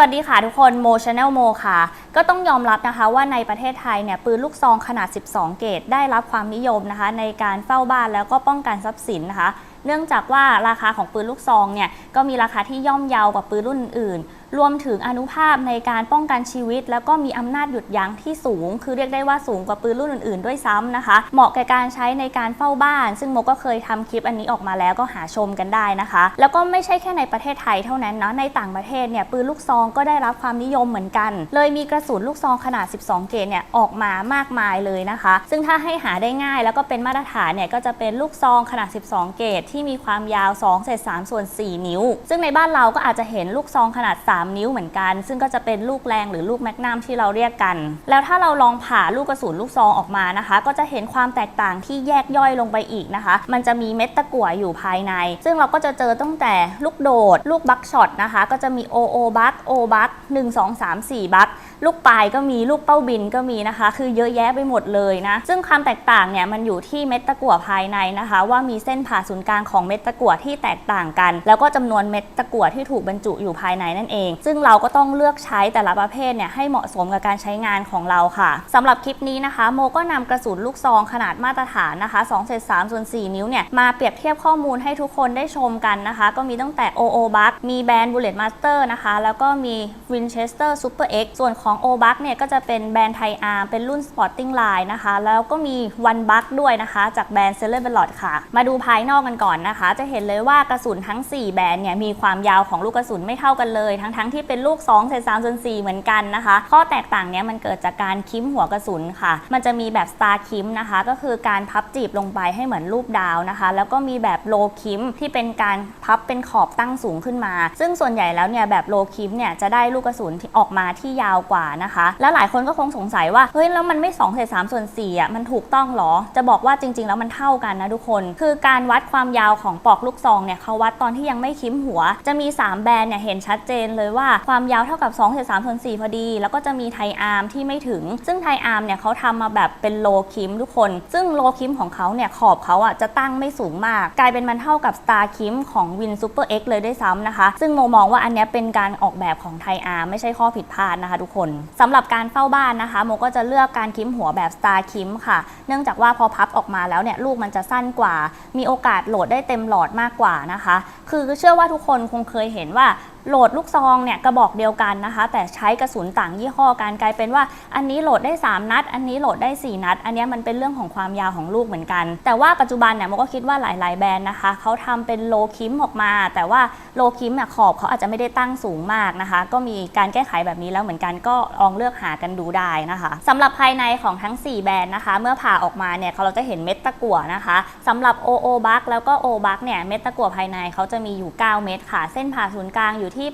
สวัสดีค่ะทุกคนโมชาแนลโมค่ะ ก็ต้องยอมรับนะคะว่าในประเทศไทยเนี่ยปืนลูกซองขนาด 12 เกรดได้รับความนิยมนะคะ ในการเฝ้าบ้านแล้วก็ป้องกันทรัพย์สินนะคะ เนื่องจากว่าราคาของปืนลูกซองเนี่ยก็มีราคาที่ย่อมเยาวกว่าปืนรุ่นอื่นรวมถึงอนุภาพในการป้องกันชีวิต แล้วก็มีอำนาจหยุดยั้งที่สูง คือเรียกได้ว่าสูงกว่าปืนรุ่นอื่นๆ ด้วยซ้ำนะคะ เหมาะแก่การใช้ในการเฝ้าบ้าน ซึ่งโมก็เคยทำคลิปอันนี้ออกมาแล้วก็หาชมกันได้นะคะ แล้วก็ไม่ใช่แค่ในประเทศไทยเท่านั้นนะ ในต่างประเทศเนี่ยปืนลูกซองก็ได้รับความนิยมเหมือนกัน เลยมีกระสุนลูกซองขนาด 12 เกรดเนี่ยออกมามากมายเลยนะคะ ซึ่งถ้าให้หาได้ง่ายแล้วก็เป็นมาตรฐานเนี่ยก็จะเป็นลูกซองขนาด 12 เกรดที่มีความยาว2เศษ3ส่วน 4 นิ้ว ซึ่งในบ้านเราก็อาจจะเห็นลูกซองขนาด3นิ้วเหมือนกัน ซึ่งก็จะเป็นลูกแรงหรือลูกแมกนัมที่เราเรียกกัน แล้วถ้าเราลองผ่าลูกกระสุนลูกซองออกมานะคะ ก็จะเห็นความแตกต่างที่แยกย่อยลงไปอีกนะคะ มันจะมีเม็ดตะกั่วอยู่ภายใน ซึ่งเราก็จะเจอตั้งแต่ลูกโดด ลูกบัคช็อตนะคะ ก็จะมีโอโอบัคโอบัค1 2 3 4 บัค ลูกปลายก็มีลูกเป้าบินก็มีนะคะ คือเยอะแยะไปหมดเลยนะ ซึ่งความแตกต่างเนี่ยมันอยู่ที่เม็ดตะกั่วภายในนะคะ ว่ามีเส้นผ่าศูนย์กลางของเม็ดตะกั่วที่แตกต่างกัน แล้วก็จำนวนเม็ดตะกั่วที่ถูกบรรจุอยู่ภายในนั่นเอง ซึ่งเราก็ต้องเลือกใช้แต่ละประเภทเนี่ยให้เหมาะสมกับการใช้งานของเราค่ะสำหรับคลิปนี้นะคะ โมก็นำกระสุนลูกซองขนาดมาตรฐานนะคะ2เศษ3ส่วน4นิ้วเนี่ยมาเปรียบเทียบข้อมูลให้ทุกคนได้ชมกันนะคะ ก็มีตั้งแต่ OO Buck มีแบรนด์ Bullet Master นะคะแล้วก็มี Winchester Super X ส่วนของของ O Buck เนี่ยก็จะเป็นแบรนด์ไทยอาร์เป็นรุ่น Sporting Line นะคะ แล้วก็มี One Buck ด้วยนะคะ จากแบรนด์ c e l e r b e l o t ค่ะ มาดูภายนอกกันก่อนนะคะ จะเห็นเลยว่ากระสุนทั้ง 4 แบรนด์เนี่ยมีความยาวของลูกกระสุนไม่เท่ากันเลย ทั้งๆทที่เป็นลูก2เศษ3ส่วน4เหมือนกันนะคะ ข้อแตกต่างเนี้ยมันเกิดจากการคิ้มหัวกระสุนค่ะ มันจะมีแบบ Star คิมนะคะ ก็คือการพับจีบลงไปให้เหมือนรูปดาวนะคะ แล้วก็มีแบบโลคิมที่เป็นการพับเป็นขอบตั้งสูงขึ้นมา ซึ่งส่วนใหญ่แล้วเนี่ยแบบโลคิมเนี่ยจะได้ลูกกระสุนที่ออกมาที่ยาวกว่านะคะ แล้วหลายคนก็คงสงสัยว่าเฮ้ยแล้วมันไม่2เศษ3ส่วน4อะมันถูกต้องเหรอ จะบอกว่าจริง ๆ แล้วมันเท่ากันนะทุกคน คือการวัดความยาวของปลอกลูกซองเนี่ยเขาวัดตอนที่ยังไม่คิ้มหัว จะมี 3 แบรนด์เนี่ยเห็นชัดเจนเลยว่าความยาวเท่ากับ2เศษ3ส่วน4พอดี แล้วก็จะมีไทอาร์มที่ไม่ถึง ซึ่งไทอาร์มเนี่ยเขาทำมาแบบเป็นโลคิมทุกคน ซึ่งโลคิมของเขาเนี่ยขอบเขาอะจะตั้งไม่สูงมาก กลายเป็นมันเท่ากับ Star คิมของ Win Super X เอ็กเลยด้วยซ้ำนะคะ ซึ่งโมมองว่าอันนี้เป็นการออกแบบของไทอาร์ไม่ใช่ข้อผิดพลาดนะคะทุกคนสำหรับการเฝ้าบ้านนะคะโมก็จะเลือกการคิมหัวแบบสตาร์คิมค่ะ เนื่องจากว่าพอพับออกมาแล้วเนี่ยลูกมันจะสั้นกว่า มีโอกาสโหลดได้เต็มหลอดมากกว่านะคะ คือเชื่อว่าทุกคนคงเคยเห็นว่า โหลดลูกซองเนี่ยกระบอกเดียวกันนะคะ แต่ใช้กระสุนต่างยี่ห้อกันกลายเป็นว่า อันนี้โหลดได้ 3 นัด อันนี้โหลดได้ 4 นัด อันนี้มันเป็นเรื่องของความยาวของลูกเหมือนกัน แต่ว่าปัจจุบันเนี่ยโมก็คิดว่าหลาย ๆ แบรนด์นะคะเขาทำเป็นโลคิมออกมา แต่ว่าโลคิมเนี่ยขอบเขาอาจจะไม่ได้ตั้งสูงมากนะคะ ก็มีการแก้ไขแบบนี้แล้วเหมือนกันก็ลองเลือกหากันดูได้นะคะสำหรับภายในของทั้ง 4 แบรนด์นะคะ เมื่อผ่าออกมาเนี่ยเราจะเห็นเม็ดตะกั่วนะคะสำหรับ OO Buck แล้วก็ O Buck เนี่ยเม็ดตะกั่วภายในเขาจะมีอยู่ 9 เม็ดค่ะ เส้นผ่าศูนย์กลางอยู่ที่ที่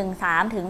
8.13 ถึง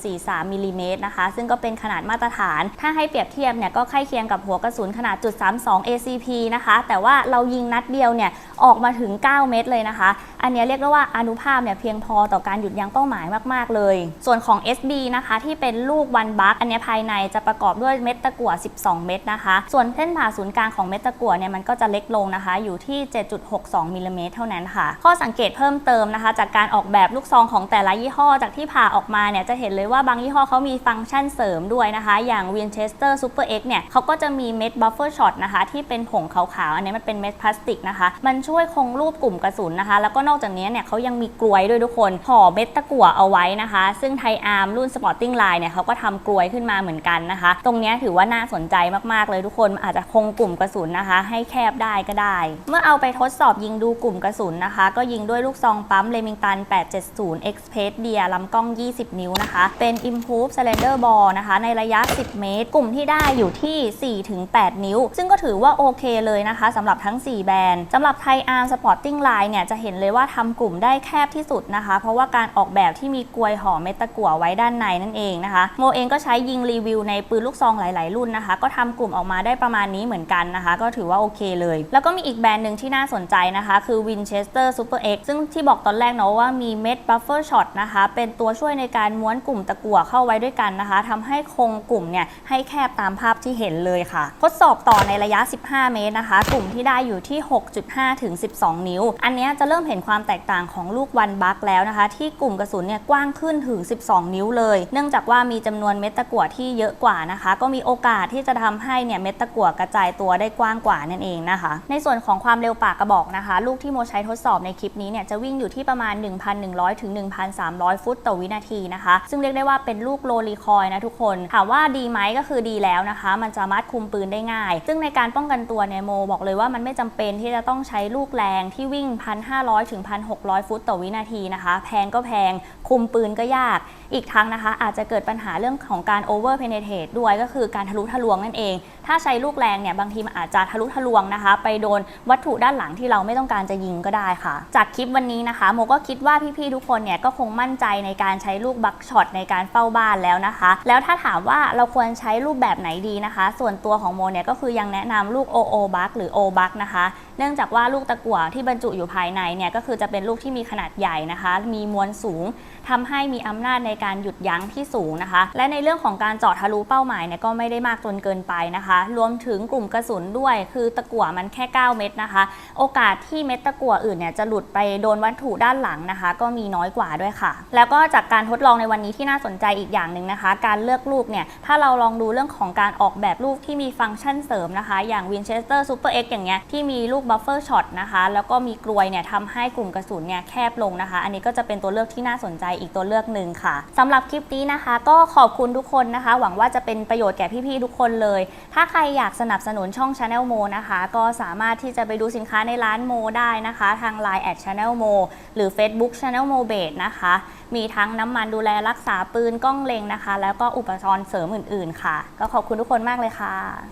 8.43มิลลิเมตรนะคะ ซึ่งก็เป็นขนาดมาตรฐาน ถ้าให้เปรียบเทียบเนี่ยก็ใกล้เคียงกับหัวกระสุนขนาดจุด32 ACP นะคะ แต่ว่าเรายิงนัดเดียวเนี่ยออกมาถึง 9 เม็ดเลยนะคะ อันนี้เรียกได้ว่าอนุภาพเนี่ยเพียงพอต่อการหยุดยั้งเป้าหมายมาก ๆ เลย ส่วนของ SB นะคะที่เป็นลูกวันบัคอันนี้ภายในจะประกอบด้วยเม็ดตะกั่ว 12 เม็ดนะคะ ส่วนเส้นผ่าศูนย์กลางของเม็ดตะกั่วเนี่ยมันก็จะเล็กลงนะคะ อยู่ที่ 7.62มิลลิเมตรเท่านั้นค่ะ ข้อสังเกตเพิ่มเติมนะคะ จากการออกแบบลูกซองของแต่ละยี่ห้อจากที่ผ่าออกมาเนี่ยจะเห็นเลยว่าบางยี่ห้อเขามีฟังก์ชันเสริมด้วยนะคะ อย่าง Winchester Super X เนี่ยเขาก็จะมีเม็ด buffer shot นะคะที่เป็นผงขาวๆ อันนี้มันเป็นเม็ดพลาสติกนะคะ มันช่วยคงรูปกลุ่มกระสุนนะคะ แล้วก็นอกจากนี้เนี่ยเขายังมีกลวยด้วยทุกคนห่อเม็ดตะกั่วเอาไว้นะคะ ซึ่งไทอาร์มรุ่น Sporting Line เนี่ยเขาก็ทำกลวยขึ้นมาเหมือนกันนะคะ ตรงนี้ถือว่าน่าสนใจมากๆเลยทุกคนอาจจะคงกลุ่มกระสุนนะคะ ให้แคบได้ก็ได้ เมื่อเอาไปทดสอบยิงดูกลุ่มกระสุนนะคะ ก็ยิงด้วยลูกซองปั๊ม Remington 870 Express Deer ลำกล้อง 20 นิ้วนะคะ เป็น Improved Cylinder Ball นะคะ ในระยะ 10 เมตร กลุ่มที่ได้อยู่ที่ 4-8 นิ้ว ซึ่งก็ถือว่าโอเคเลยนะคะสำหรับทั้ง 4 แบรนด์สำหรับไทอาร์ Sporting Line เนี่ยจะเห็นเลยว่าทำกลุ่มได้แคบที่สุดนะคะ เพราะว่าการออกแบบที่มีกลวยห่อเม็ดตะกั่วไว้ด้านในนั่นเองนะคะโมเองก็ใช้ยิงรีวิวในปืนลูกซองหลาย ๆ รุ่นนะคะ ก็ทำกลุ่มออกมาได้ประมาณนี้เหมือนกันนะคะ ก็ถือว่าโอเคเลย แล้วก็มีอีกแบรนด์หนึ่งที่น่าสนใจนะคะ คือ Winchester Super X ซึ่งที่บอกตอนแรกเนาะว่ามีเม็ด buffer shot นะคะ เป็นตัวช่วยในการม้วนกลุ่มตะกั่วเข้าไว้ด้วยกันนะคะทำให้คงกลุ่มเนี่ยให้แคบตามภาพที่เห็นเลยค่ะ ทดสอบต่อในระยะ 15 เมตรนะคะ กลุ่มที่ได้อยู่ที่ 6.5 ถึง 12 นิ้ว อันนี้จะเริ่มเห็นความแตกต่างของลูกวันบัคแล้วนะคะ ที่กลุ่มกระสุนเนี่ยกว้างขึ้นถึง 12 นิ้วเลย เนื่องจากว่ามีจำนวนเม็ดตะกั่วที่เยอะกว่านะคะ ก็มีโอกาสที่จะทำให้เนี่ยเม็ดตะกั่วกระจายตัวได้กว้างกว่านั่นเองนะคะ ในส่วนของความเร็วปากกระบอกนะคะ ลูกที่โมใช้ทดสอบในคลิปนี้เนี่ยจะวิ่งอยู่ที่ประมาณ 1,100ถึง1,300 300 ฟุตต่อวินาทีนะคะ ซึ่งเรียกได้ว่าเป็นลูกโรลีคอยนะทุกคน ถามว่าดีไหมก็คือดีแล้วนะคะ มันสามารถคุมปืนได้ง่าย ซึ่งในการป้องกันตัวเนี่ยโมบอกเลยว่ามันไม่จำเป็นที่จะต้องใช้ลูกแรงที่วิ่ง 1,500 ถึง 1,600 ฟุตต่อวินาทีนะคะ แพงก็แพง คุมปืนก็ยาก อีกทั้งนะคะ อาจจะเกิดปัญหาเรื่องของการ over penetrate ด้วยก็คือการทะลุทะลวงนั่นเอง ถ้าใช้ลูกแรงเนี่ยบางทีมันอาจจะทะลุทะลวงนะคะ ไปโดนวัตถุด้านหลังที่เราไม่ต้องการจะยิงก็ได้ค่ะ จากคลิปวันนี้นะคะ โมก็คิดว่าพี่ๆทุกคนเนี่ยก็คงมั่นใจในการใช้ลูกบักช็อตในการเฝ้าบ้านแล้วนะคะ แล้วถ้าถามว่าเราควรใช้รูปแบบไหนดีนะคะ ส่วนตัวของโมเนี่ยก็คือยังแนะนำลูก OO บักหรือ O บักนะคะ เนื่องจากว่าลูกตะกั่วที่บรรจุอยู่ภายในเนี่ยก็คือจะเป็นลูกที่มีขนาดใหญ่นะคะ มีมวลสูงทำให้มีอำนาจในการหยุดยั้งที่สูงนะคะ และในเรื่องของการเจาะทะลุเป้าหมายเนี่ยก็ไม่ได้มากจนเกินไปนะคะ รวมถึงกลุ่มกระสุนด้วย คือตะกั่วมันแค่ 9 เม็ดนะคะ โอกาสที่เม็ดตะกั่วอื่นเนี่ยจะหลุดไปโดนวัตถุด้านหลังนะคะ ก็มีน้อยกว่าด้วยค่ะ แล้วก็จากการทดลองในวันนี้ที่น่าสนใจอีกอย่างหนึ่งนะคะ การเลือกลูกเนี่ยถ้าเราลองดูเรื่องของการออกแบบลูกที่มีฟังก์ชันเสริมนะคะ อย่าง Winchester Super X อย่างเงี้ยที่มีลูก buffer shot นะคะแล้วก็มีกลวยเนี่ยทำให้กลุ่มกระสุนเนี่ยแคบลงนะคะ อันนี้ก็จะเป็นตัวเลือกที่น่าสนใจอีกตัวเลือกหนึ่งค่ะสำหรับคลิปนี้นะคะ ก็ขอบคุณทุกคนนะคะ หวังว่าจะเป็นประโยชน์แก่พี่ๆทุกคนเลย ถ้าใครอยากสนับสนุนช่อง Channel Mo นะคะ ก็สามารถที่จะไปดูสินค้าในร้านโมได้นะคะ ทาง Line at Channel Mo หรือ Facebook Channel Mo b a s e นะคะ มีทั้งน้ำมันดูแลรักษาปืนกล้องเล็งนะคะ แล้วก็อุปกรณ์เสริมอื่น ๆ ค่ะ ก็ขอบคุณทุกคนมากเลยค่ะ